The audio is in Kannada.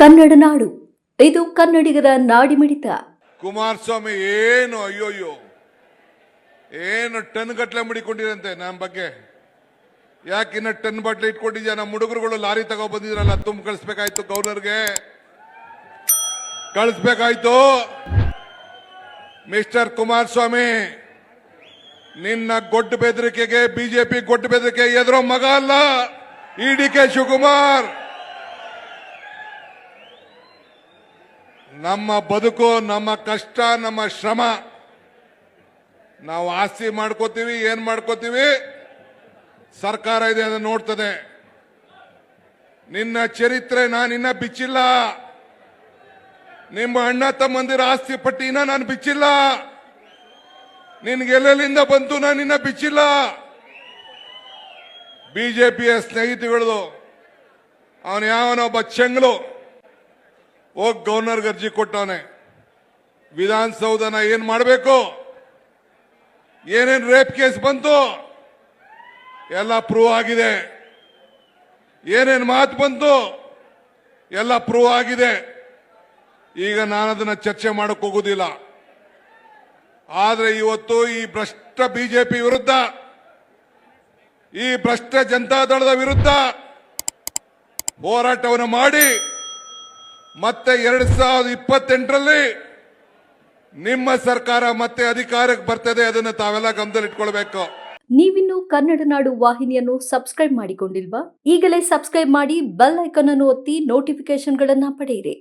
ಕನ್ನಡ ನಾಡು. ಇದು ಕನ್ನಡಿಗರ ನಾಡಿಮಿಡಿತ ಕುಮಾರಸ್ವಾಮಿ, ಏನು, ಅಯ್ಯೋಯ್ಯೋ. ಏನು ಟನ್ ಗಟ್ಲೆ ಮಡಿಕೊಂಡಿರಂತೆ ನಮ್ಮ ಬಗ್ಗೆ? ಯಾಕೆ ಇನ್ನ ಟನ್ ಬಾಟ್ಲಿ ಇಟ್ಕೊಂಡಿದ್ಯಾ? ನಮ್ಮ ಹುಡುಗರುಗಳು ಲಾರಿ ತಗೋ ಬಂದಿದ್ರಲ್ಲ, ತುಂಬ ಕಳಿಸ್ಬೇಕಾಯ್ತು ಗೌರ್ನರ್ಗೆ. ಕಳಿಸ್ಬೇಕಾಯ್ತು. ಮಿಸ್ಟರ್ ಕುಮಾರಸ್ವಾಮಿ, ನಿನ್ನ ಗೊಡ್ಡು ಬೆದರಿಕೆಗೆ, ಬಿಜೆಪಿ ಗೊಡ್ಡು ಬೆದರಿಕೆ ಎದುರೋ ಮಗ ಅಲ್ಲ, ಇ ಡಿ ಕೆ ಶಿವಕುಮಾರ್. ನಮ್ಮ ಬದುಕು, ನಮ್ಮ ಕಷ್ಟ, ನಮ್ಮ ಶ್ರಮ. ನಾವು ಆಸ್ತಿ ಮಾಡ್ಕೋತೀವಿ, ಏನ್ ಮಾಡ್ಕೋತೀವಿ? ಸರ್ಕಾರ ಇದೆ ಅದನ್ನ ನೋಡ್ತದೆ. ನಿನ್ನ ಚರಿತ್ರೆ ನಾನಿನ್ನ ಬಿಚ್ಚಿಲ್ಲ. ನಿಮ್ಮ ಅಣ್ಣ ತಮ್ಮಂದಿರ ಆಸ್ತಿ ಪಟ್ಟಿನ ನಾನು ಬಿಚ್ಚಿಲ್ಲ. ನಿನ್ಗೆಲ್ಲೆಲ್ಲಿಂದ ಬಂತು ನಾನು ಇನ್ನ ಬಿಚ್ಚಿಲ್ಲ. ಬಿಜೆಪಿಯ ಸ್ನೇಹಿತಗಳು, ಅವನು ಯಾವನೊಬ್ಬ ಚೆಂಗ್ಳು. ಹೋಗಿ ಗವರ್ನರ್ಗೆ ಅರ್ಜಿ ಕೊಟ್ಟವನೆ ವಿಧಾನಸೌಧನ ಏನ್ ಮಾಡಬೇಕು? ಏನೇನು ರೇಪ್ ಕೇಸ್ ಬಂತು? ಎಲ್ಲ ಪ್ರೂವ್ ಆಗಿದೆ. ಏನೇನು ಮಾತು ಬಂತು? ಎಲ್ಲ ಪ್ರೂವ್ ಆಗಿದೆ. ಈಗ ನಾನು ಅದನ್ನ ಚರ್ಚೆ ಮಾಡಕ್ ಹೋಗುದಿಲ್ಲ. ಆದ್ರೆ ಇವತ್ತು ಈ ಭ್ರಷ್ಟ ಬಿಜೆಪಿ ವಿರುದ್ಧ, ಈ ಭ್ರಷ್ಟ ಜನತಾದಳದ ವಿರುದ್ಧ ಹೋರಾಟವನ್ನು ಮಾಡಿ ಮತ್ತೆ ಎರಡ್ ಸಾವಿರದ ಇಪ್ಪತ್ತೆಂಟರಲ್ಲಿ ನಿಮ್ಮ ಸರ್ಕಾರ ಮತ್ತೆ ಅಧಿಕಾರಕ್ಕೆ ಬರ್ತದೆ, ಅದನ್ನು ತಾವೆಲ್ಲ ಗಮನದಲ್ಲಿಟ್ಕೊಳ್ಬೇಕು. ನೀವಿನ್ನು ಕನ್ನಡ ನಾಡು ವಾಹಿನಿಯನ್ನು ಸಬ್ಸ್ಕ್ರೈಬ್ ಮಾಡಿಕೊಂಡಿಲ್ವಾ? ಈಗಲೇ ಸಬ್ಸ್ಕ್ರೈಬ್ ಮಾಡಿ ಬೆಲ್ ಐಕಾನ್ ಅನ್ನು ಒತ್ತಿ ನೋಟಿಫಿಕೇಶನ್ಗಳನ್ನ ಪಡೆಯಿರಿ.